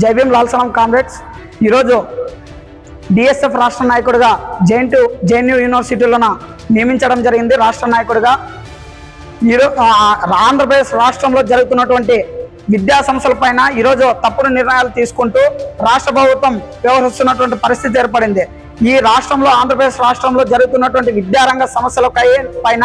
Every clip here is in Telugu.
జైభీం లాల్సనం కామ్రేడ్స్ ఈరోజు డిఎస్ఎఫ్ రాష్ట్ర నాయకుడిగా జేఎన్టు జేఎన్యూ యూనివర్సిటీలోన నియమించడం జరిగింది రాష్ట్ర నాయకుడిగా. ఈరోజు ఆంధ్రప్రదేశ్ రాష్ట్రంలో జరుగుతున్నటువంటి విద్యా సంస్థల పైన ఈరోజు తప్పుడు నిర్ణయాలు తీసుకుంటూ రాష్ట్ర ప్రభుత్వం వ్యవహరిస్తున్నటువంటి పరిస్థితి ఏర్పడింది. ఈ రాష్ట్రంలో ఆంధ్రప్రదేశ్ రాష్ట్రంలో జరుగుతున్నటువంటి విద్యారంగ సమస్యల పైన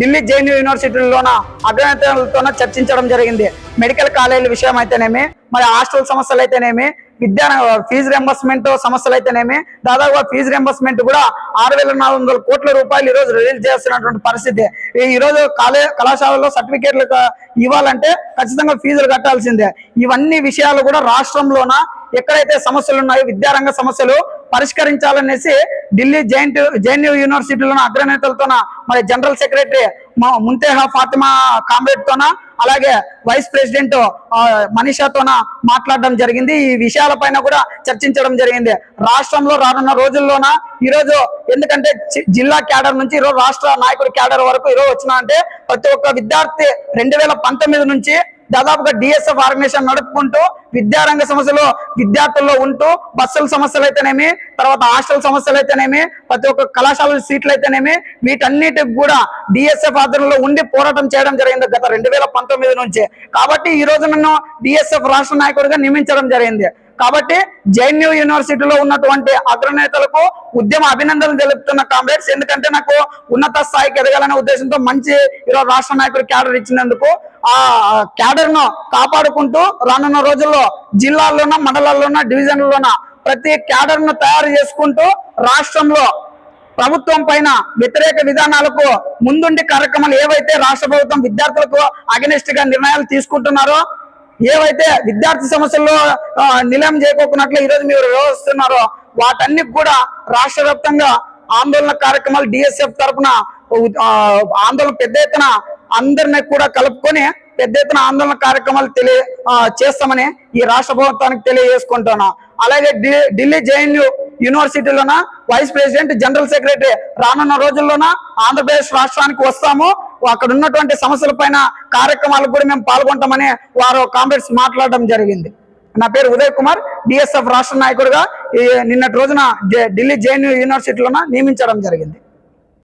ఢిల్లీ జేఎన్యూ యూనివర్సిటీలోన అగ్రనేతలతోన చర్చించడం జరిగింది. మెడికల్ కాలేజీల విషయం అయితేనేమి మరి హాస్టల్ సమస్యలు అయితేనేమి విద్యా ఫీజు రెంబర్స్మెంట్ సమస్యలు అయితేనేమి దాదాపుగా ఫీజు రెంబర్స్మెంట్ కూడా ఆరు వేల నాలుగు వందల కోట్ల రూపాయలు ఈరోజు రిలీజ్ చేస్తున్నటువంటి పరిస్థితి. ఈరోజు కాలే కళాశాలలో సర్టిఫికేట్లు ఇవ్వాలంటే ఖచ్చితంగా ఫీజులు కట్టాల్సిందే. ఇవన్నీ విషయాలు కూడా రాష్ట్రంలోన ఎక్కడైతే సమస్యలు ఉన్నాయో విద్యారంగ సమస్యలు పరిష్కరించాలనేసి ఢిల్లీ జైంట్ జేఎన్యూ యూనివర్సిటీలోన అగ్రనేతలతోన మరి general secretary Muntaha Fatima comrade తోన అలాగే వైస్ ప్రెసిడెంట్ మనీషాతోన మాట్లాడడం జరిగింది. ఈ విషయాలపైన కూడా చర్చించడం జరిగింది. రాష్ట్రంలో రానున్న రోజుల్లోన ఈరోజు ఎందుకంటే జిల్లా క్యాడర్ నుంచి ఈరోజు రాష్ట్ర నాయకుడు క్యాడర్ వరకు ఈరోజు వచ్చిన అంటే ప్రతి ఒక్క విద్యార్థి రెండు వేల పంతొమ్మిది నుంచి దాదాపుగా డిఎస్ఎఫ్ ఆర్గనైజేషన్ నడుపుకుంటూ విద్యారంగ సమస్యలు విద్యార్థుల్లో ఉంటూ బస్సుల సమస్యలు అయితేనేమి తర్వాత హాస్టల్ సమస్యలు అయితేనేమి ప్రతి ఒక్క కళాశాల సీట్లు అయితేనేమి వీటన్నిటికి కూడా డిఎస్ఎఫ్ ఆధ్వర్యంలో ఉండి పోరాటం చేయడం జరిగింది గత రెండు వేల పంతొమ్మిది నుంచి. కాబట్టి ఈ రోజు నన్ను డిఎస్ఎఫ్ రాష్ట్ర నాయకుడిగా నియమించడం జరిగింది. కాబట్టి జైన్యూ యూనివర్సిటీలో ఉన్నటువంటి అగ్రనేతలకు ఉద్యమ అభినందనలు తెలుపుతున్న కామ్రేడ్స్ ఎందుకంటే నాకు ఉన్నత స్థాయికి ఎదగాలనే ఉద్దేశంతో మంచి ఈరోజు రాష్ట్ర నాయకుడు క్యాడర్ ఇచ్చినందుకు ఆ క్యాడర్ను కాపాడుకుంటూ రానున్న రోజుల్లో జిల్లాల్లోన మండలాల్లోన డివిజన్లలోన ప్రతి క్యాడర్ను తయారు చేసుకుంటూ రాష్ట్రంలో ప్రభుత్వం పైన వ్యతిరేక విధానాలకు ముందుండి కార్యక్రమాలు ఏవైతే రాష్ట్ర ప్రభుత్వం విద్యార్థులకు అగనిస్ట్గా నిర్ణయాలు తీసుకుంటున్నారో ఏవైతే విద్యార్థి సమస్యల్లో నిలయం చేయకోకున్నట్లు ఈరోజు మీరు వ్యవహరిస్తున్నారో వాటన్ని కూడా రాష్ట్ర వ్యాప్తంగా ఆందోళన కార్యక్రమాలు డిఎస్ఎఫ్ తరఫున ఆందోళన పెద్ద ఎత్తున అందరిని కూడా కలుపుకొని పెద్ద ఎత్తున ఆందోళన కార్యక్రమాలు తెలియ చేస్తామని ఈ రాష్ట్ర ప్రభుత్వానికి తెలియజేసుకుంటున్నా. అలాగే ఢిల్లీ జేఎన్యూ యూనివర్సిటీలోన వైస్ ప్రెసిడెంట్ జనరల్ సెక్రటరీ రానున్న రోజుల్లోన ఆంధ్రప్రదేశ్ రాష్ట్రానికి వస్తాము. అక్కడ ఉన్నటువంటి సమస్యల పైన కార్యక్రమాలకు కూడా మేము పాల్గొంటామని వారు కామ్రేడ్స్ మాట్లాడడం జరిగింది. నా పేరు ఉదయ్ కుమార్ బిఎస్ఎఫ్ రాష్ట్ర నాయకుడిగా నిన్నటి రోజున ఢిల్లీ జేఎన్యూ యూనివర్సిటీలోన నియమించడం జరిగింది.